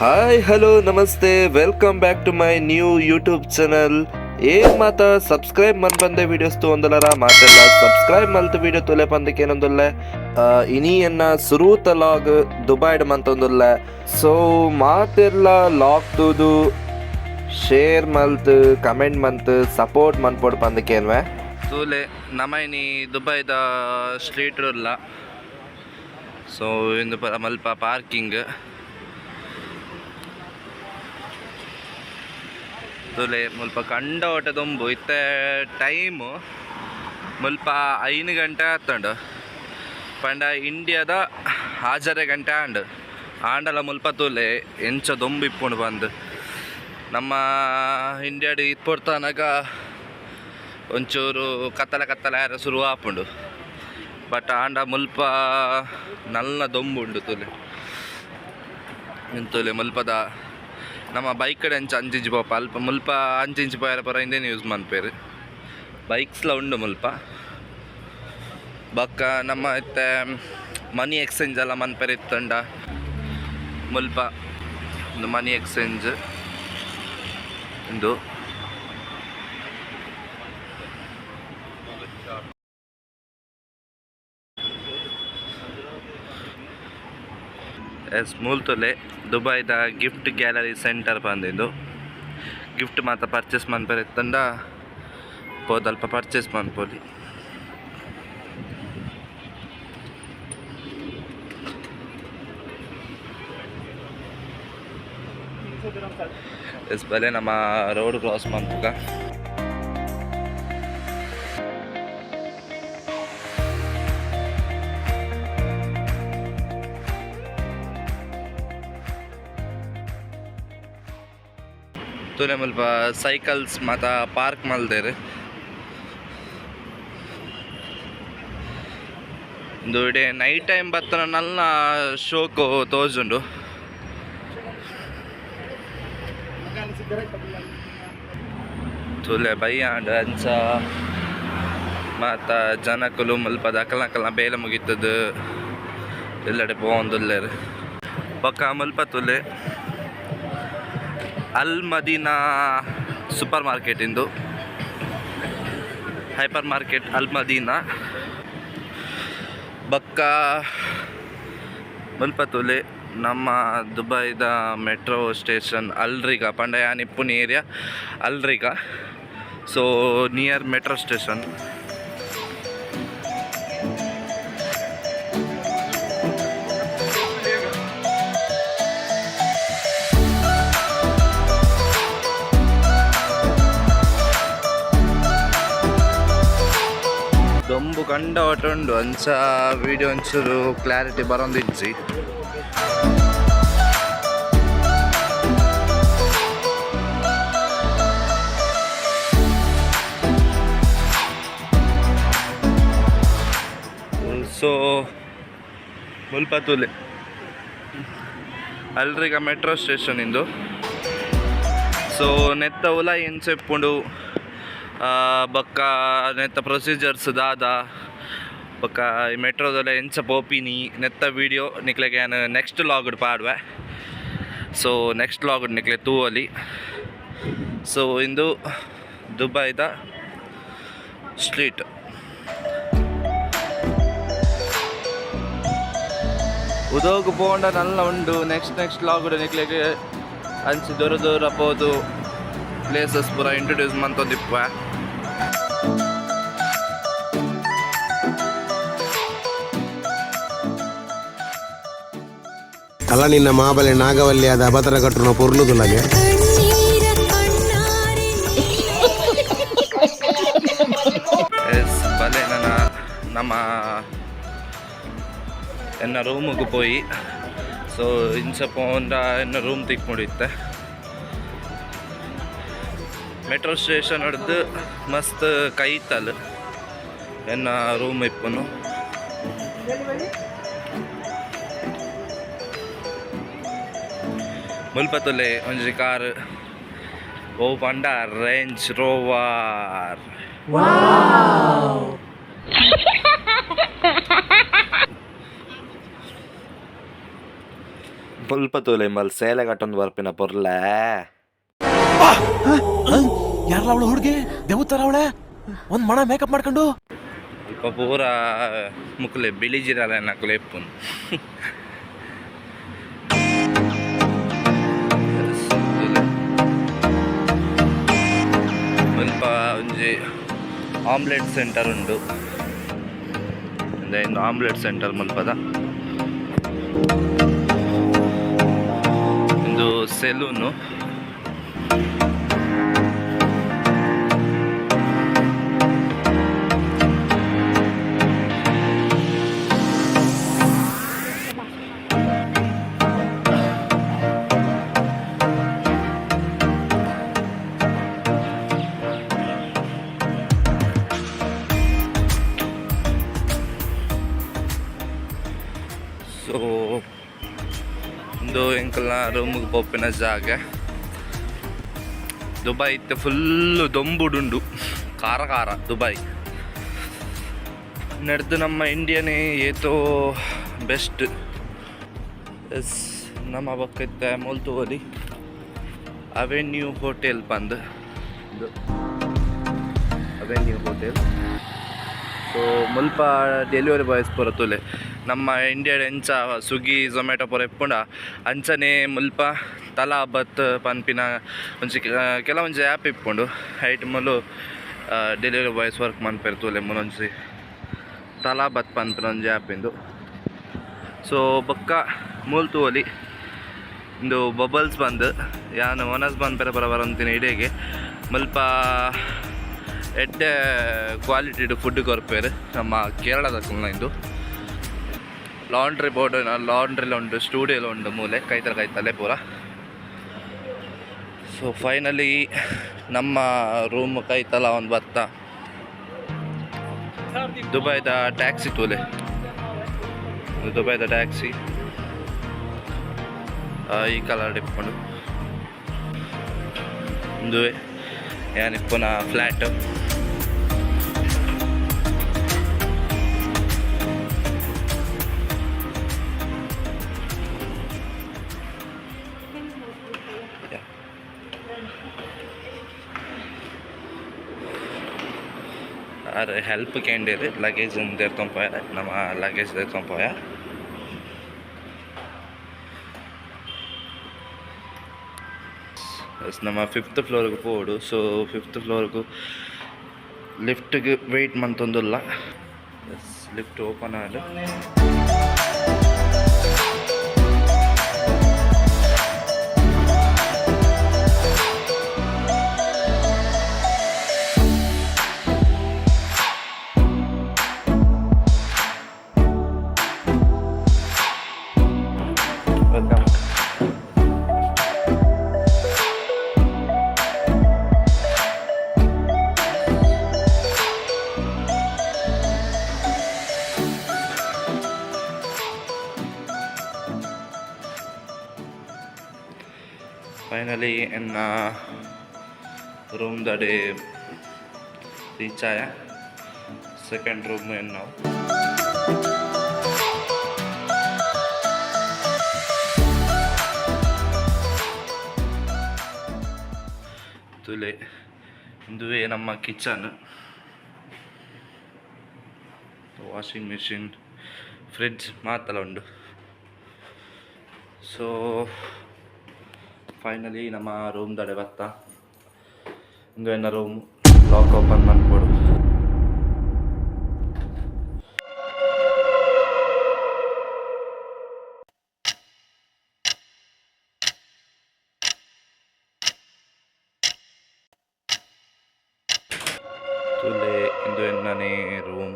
Hi hello ನಮಸ್ತೆ welcome back to my new YouTube channel ಏನ್ ಮಾತ? ಸಬ್ಸ್ಕ್ರೈಬ್ ಮನ್ ಬಂದೆ ವಿಡಿಯೋಸ್ ತೊಂದಲರ ಮಾತೆಲ್ಲ. ಸಬ್ಸ್ಕ್ರೈಬ್ ಮಲ್ತು ವಿಡಿಯೋ ತೊಲೆ ಪಂದಕ್ಕೆ ಏನೊಂದಲ್ಲ? ಇನಿ ಎನ್ನ ಸುರೂತ ಲಾಗ್ ದುಬೈಡ್ ಮಂತೊಂದಲ್ಲ. ಸೊ ಮಾತೆಲ್ಲ ಲಾಗ್ ತೂದು ಶೇರ್ ಮಲ್ತ್ ಕಮೆಂಟ್ ಮಂತ್ ಸಪೋರ್ಟ್ ಮನ್ಪೊಡ್ ಪಂದಕ್ಕೇನ್ವೆ ತೂಲೆ ನಮೈನಿ ದುಬೈದ ಸ್ಟ್ರೀಟ್ ಇಲ್ಲ ಸೊ ಇಂದು ಮಲ್ಪ ಪಾರ್ಕಿಂಗ್ ತುಲೆ ಮುಲ್ಪ ಕಂಡ ಒಟ್ಟದೊಂಬು ಇತ್ತ ಟೈಮು ಮುಲ್ಪ ಐನು ಗಂಟೆ ಆತಂಡು ಪಂಡ ಇಂಡಿಯಾದ ಹಾಜರೆ ಗಂಟೆ ಆಂಡು. ಆಂಡಲ ಮುಲ್ಪ ತುಲೆ ಎಂಚ ದೊಂಬು ಇಪ್ಪುಂಡು ಬಂದು. ನಮ್ಮ ಇಂಡಿಯಾಡ್ ಇಪ್ಪೊಡ್ತಾನಾಗ ಒಂಚೂರು ಕತ್ತಲ ಕತ್ತಲ ಯಾರ ಶುರು ಆಪುಂಡು. ಬಟ್ ಆಂಡ ಮುಲ್ಪ ನಲ್ಲ ದೊಂಬು ಉಂಡು ತುಲೆ. ಇಂತುಲೆ ಮುಲ್ಪದ ನಮ್ಮ ಬೈಕ್ ಕಡೆ ಅಂಚ ಅಂಚಿಂಚು ಪೋಪ. ಅಲ್ಪ ಮುಲ್ಪ ಅಂಚಿಂಚು ಪೋಯರ ಪರ ಇಂದೇನು ಯೂಸ್ ಮನ್ಪೇರು ಬೈಕ್ಸ್ಲ ಉಂಡು ಮುಲ್ಪ. ಬಕ್ಕ ನಮ್ಮ ಇತ್ತೆ ಮನಿ ಎಕ್ಸ್ಚೇಂಜ್ ಎಲ್ಲ ಮನ್ಪೇರು ಇತ್ತಂಡ. ಮುಲ್ಪ ಒಂದು ಮನಿ ಎಕ್ಸ್ಚೇಂಜ್. ಇಂದು ಎಸ್ ಮೂಲ್ತೊಲೆ ದುಬೈದ ಗಿಫ್ಟ್ ಗ್ಯಾಲರಿ ಸೆಂಟರ್ ಬಂದಿದ್ದು ಗಿಫ್ಟ್ ಮಾತ್ರ ಪರ್ಚೇಸ್ ಮನ್ಪೇರೆ ತಂಡ ಹೋದಲ್ಪ ಪರ್ಚೇಸ್ ಮನ್ಪೋಲಿ ಎಸ್ ಬಲೆ ನಮ್ಮ ರೋಡ್ ಕ್ರಾಸ್ ಮನ್ಪುಗ ತೂಲೆ ಮುಲ್ಪ ಸೈಕಲ್ಸ್ ಮಾತ ಪಾರ್ಕ್ ಮಲ್ದೆರ್ ಇಡೆ ನೈಟ್ ಟೈಮ್ ಬತ್ತನ ನಲ್ಲ ಶೋಕು ತೋಜುಂಡು ತುಲೆ ಬೈಯಾಂಡ್ ಅಂಚ ಮಾತ ಜನಕುಲು ಮುಲ್ಪ ದಕಲಕಲ ಬೇಲೆ ಮುಗಿತದ ಎಲ್ಲಡೆ ಪೋವೊಂದುಲ್ಲೆರ್ ಪಕ್ಕ ಮುಲ್ಪ ತುಲೆ. ಅಲ್ ಮದೀನಾ ಸೂಪರ್ ಮಾರ್ಕೆಟ್ ಇಂದು. ಹೈಪರ್ ಮಾರ್ಕೆಟ್ ಅಲ್ ಮದೀನಾ ಬಕ್ಕ ಮುಲ್ಪತುಲೆ ನಮ್ಮ ದುಬೈದ ಮೆಟ್ರೋ ಸ್ಟೇಷನ್ ಅಲ್ರಿಗ ಪಂಡಯಾನಿಪ್ಪುನಿ ಏರಿಯಾ ಅಲ್ರಿಗ. ಸೊ ನಿಯರ್ ಮೆಟ್ರೋ ಸ್ಟೇಷನ್ ದೊಂಬು ಕಂಡ ಉಂಡು ಅಂಚ ವಿಡಿಯೋ ಒಂಚೂರು ಕ್ಲಾರಿಟಿ ಬರೊಂದಿಜ್ಜಿ ಸೊ ಮುಲ್ಪತುಲೆ ಅಲ್ರಿಗ ಮೆಟ್ರೋ ಸ್ಟೇಷನ್ ಇಂದು. ಸೊ, ನೆತ್ತ ಉಲ ಏನು ಬೊಕ್ಕ ನೆತ್ತ ಪ್ರೊಸೀಜರ್ಸ್ ದಾದ, ಬೊಕ್ಕ ಈ ಮೆಟ್ರೋದಲ್ಲ ಎಂಚ ಪೋಪಿನಿ, ನೆತ್ತ ವೀಡಿಯೋ ನಿಕ್ಲೆಗೆ ನಾನು ನೆಕ್ಸ್ಟ್ ಲಾಗ್ಡ್ ಪಾಡುವೆ. ಸೊ ನೆಕ್ಸ್ಟ್ ಲಾಗ್ಡ್ ನಿಕ್ಲೆ ತೂವಲಿ. ಸೊ ಇಂದು ದುಬೈದ ಸ್ಟ್ರೀಟ್ ಉದೋಗು ಪೋಂಡ ನಲ್ಲ ಉಂಡು ನೆಕ್ಸ್ಟ್ ನೆಕ್ಸ್ಟ್ ಲಾಗ್ಡ್ ನಿಕ್ಲೆಗೆ ಅಂಚಿ ದೂರ ದೂರ ಪೋದು. ಪ್ಲೇಸಸ್ ಪೂರ ಇಂಟ್ರೊಡ್ಯೂಸ್ ಮಂತೊಂದಿಪ್ಪ ಅಲ್ಲ ನಿನ್ನ ಮಾಬಲೆ ನಾಗವಲ್ಲಿ ಅಬತರ ಕಟ್ಟುನ ಪೊರ್ಲುದುಲಗೆ ಎಸ್ ಬಲೆ ನನ್ನ ನಮ್ಮ ಎನ್ನ ರೂಮಿಗೆ ಪೋಯಿ ಸೊ ಇಂಚ ಪೋಂಡ ಎನ್ನ ರೂಮ್ ತಿಕ್ಕೊಂಡಿತ್ತೆ ಮೆಟ್ರೋ ಸ್ಟೇಷನ್ ಹಿಡ್ದು ಮಸ್ತ್ ಕೈತಲ್ ಎನ್ನ ರೂಮ್ ಇಪ್ಪನು ಮುಲ್ಪತುಲೆ ಒಂಜಿ ಕಾರ್. ಓ ಪಂಡ ರೇಂಜ್ ರೋವರ್. ಮುಲ್ಪ ತೂಲೆ ಮಲ್ ಸೇಲೆ ಕಟ್ಟೊಂದು ಬರ್ಪಿನ ಪೊರ್ಲೆ. ಯಾರಲ್ಲ ಅವಳು ಹುಡುಗಿ? ದೇವತರ ಅವಳೆ? ಒಂದ್ ಮಣ ಮೇಕಪ್ ಮಾಡ್ಕೊಂಡು? ಅಲ್ಪ ಪೂರ ಮುಕ್ಲೆ, ಬಿಳಿ ಜೀರಲ್ಲ ನಕ್ಲೆ ಪುನ್ ಸ್ವಲ್ಪ ಒಂಜಿ ಆಮ್ಲೆಟ್ ಸೆಂಟರ್ ಉಂಡು. ಇಂದು ಆಮ್ಲೆಟ್ ಸೆಂಟರ್ ಮಲ್ಪದ. ಇಂದು ಸೆಲೂನು. ಎಂಕಲ್ನ ರೂಮಿಗೆ ಪೋಪಿನ ಜಾಗ. ದುಬೈ ಇತ್ತು ಫುಲ್ಲು ದೊಂಬುಡುಂಡು ಖಾರ ಖಾರ ದುಬೈ. ನಡೆದು ನಮ್ಮ ಇಂಡಿಯನೇ ಏತೋ ಬೆಸ್ಟ್ ಎಸ್ ನಮ್ಮ ಪಕ್ಕ ಮುಲ್ತುವಲಿ ಅವೆನ್ಯೂ ಹೋಟೆಲ್ ಬಂದು. ಅವೆನ್ಯೂ ಹೋಟೆಲ್ ಸೊ ಮುಲ್ಪ ಡೆಲಿವರಿ ಬಾಯ್ಸ್ ಪೂರ ತುಲೆ ನಮ್ಮ ಇಂಡಿಯಾಡ್ ಎಂಚ ಸ್ವಿಗ್ಗಿ ಝೊಮ್ಯಾಟೊ ಪೂರ ಇಪ್ಪುಂಡ ಅಂಚನೆ ಮುಲ್ಪ ತಲಾ ಬತ್ ಪನ್ಪಿನ ಒಂಜಿ ಕೆಲವೊಂಜಿ ಆ್ಯಪ್ ಇಪ್ಪುಂಡು ಐಟ್ ಮುಲು ಡೆಲಿವರಿ ಬಾಯ್ಸ್ ವರ್ಕ್ ಮನ್ಪೆರ್ ತೂಲೆ ಮುನೊಂಜಿ ತಲಾ ಬತ್ ಪನ್ಪಿನ ಒಂಜಿ ಆ್ಯಪ್ ಇಂದು. ಸೊ ಬೊಕ್ಕ ಮೂಲ್ ತೂವಲಿ ಇಂದು ಬಬಲ್ಸ್ ಬಂದು, ಯಾನು ಒನಸ್ ಬನ್ಪೇರ ಪರ ಬರಂತಿನ ಇಡೆಗೆ. ಮುಲ್ಪ ಎಡ್ಡೆ ಕ್ವಾಲಿಟಿಡು ಫುಡ್ ಕೊರಪೇರು ನಮ್ಮ ಕೇರಳದ ಇಂದು. ಲಾಂಡ್ರಿ ಬೋರ್ಡ್ ಲಾಂಡ್ರಿಲ ಉಂಡು ಸ್ಟುಡಿಯೋಲ ಉಂಡು ಮೂಲೆ ಕೈತಲ ಕೈತಲೆ ಪೂರ. ಸೊ ಫೈನಲಿ ನಮ್ಮ ರೂಮ್ ಕೈತಲ ಒಂದು ಬತ್ತ ದುಬೈದ ಟ್ಯಾಕ್ಸಿ ತೂಲೆ. ದುಬೈದ ಟ್ಯಾಕ್ಸಿ ಈ ಕಲರ್ ಇಟ್ಕೊಂಡು. ಒಂದು ಏನಿಪ್ಪನ ಫ್ಲ್ಯಾಟ್ ಅದು ಹೆಲ್ಪ್ ಕೇಂದಿರಿ ಲಗೇಜ್ ತೆರ್ಕೊಂಪೋಯ ನಮ್ಮ ಲಗೇಜ್ ಎಸ್ ನಮ್ಮ ಫಿಫ್ತ್ ಫ್ಲೋರ್ಗೆ ಪೋಡು ಸೊ ಫಿಫ್ತ್ ಫ್ಲೋರ್ಗೂ ಲಿಫ್ಟ್ಗೆ ವೆಯ್ಟ್ ಮಂತೊಂದುಲ್ಲ. ಲಿಫ್ಟ್ ಓಪನ್ ಆದ. ಫೈನಲಿ ಎನ್ನ ರೂಮ್ ದಡೆ ರೀಚ್ ಆಯ ಸೆಕೆಂಡ್ ರೂಮ್ in ನಾವು ತುಲೆ ಇದುವೇ ನಮ್ಮ ಕಿಚನ್ ವಾಷಿಂಗ್ ಮಿಷಿನ್ ಫ್ರಿಡ್ಜ್ ಮಾತಲ್ಲ ಉಂಡು ಸೊ ಫೈನಲಿ ನಮ್ಮ ರೂಮ್ ದಡೆ ಬತ್ತ ಒಂದು ಎನ್ನ ರೂಮ್ ಲಾಕ್ ಓಪನ್ ಮಾಡ್ಕೊಡು. ಇಂದು ಎನ್ನನೇ ರೂಮ್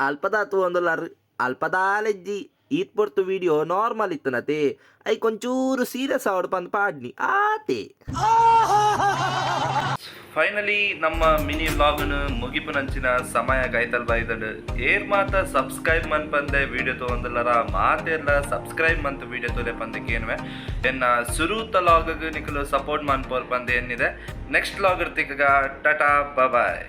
ಅಲ್ಪದಾತು ಒಂದೊಲ್ಲರ್ ಅಲ್ಪದಾಲೆಜ್ಜಿ ಈತ್ ಪೊರ್ತು ವಿಡಿಯೋ ನಾರ್ಮಲ್ ಐ ಕೊಂಚೂರು ಸೀರಿಯಸ್ ಅವ್ರು ಬಂದು ಪಾಡ್ನಿ. ಆತೆ. ಫೈನಲಿ ನಮ್ಮ ಮಿನಿ ವ್ಲಾಗನ ಮುಗಿಪು ನಂಚಿನ ಸಮಯ ಗೈತಲ್ ಬೈದಡ್ ಏರ್ ಮಾತ ಸಬ್ಸ್ಕ್ರೈಬ್ ಮನ್ ಪಂದೆ ವಿಡಿಯೋ ತೊಗೊಂದಲ್ಲರ ಮಾತೆಲ್ಲ ಸಬ್ಸ್ಕ್ರೈಬ್ ಮಂತ್ ವಿಡಿಯೋ ತೊಲೆ ಪಂದಕ್ಕೆ ಏನ್ವೆ ಎನ್ನ ಸುರೂತ ಲಾಗ್ ನಿಕಲು ಸಪೋರ್ಟ್ ಮನ್ಪೋರ್ ಪಂದೆ ಏನಿದೆ ನೆಕ್ಸ್ಟ್ ಲಾಗ್ ಇರ್ತಿಗ ಟಾಟಾ ಬಾಯ್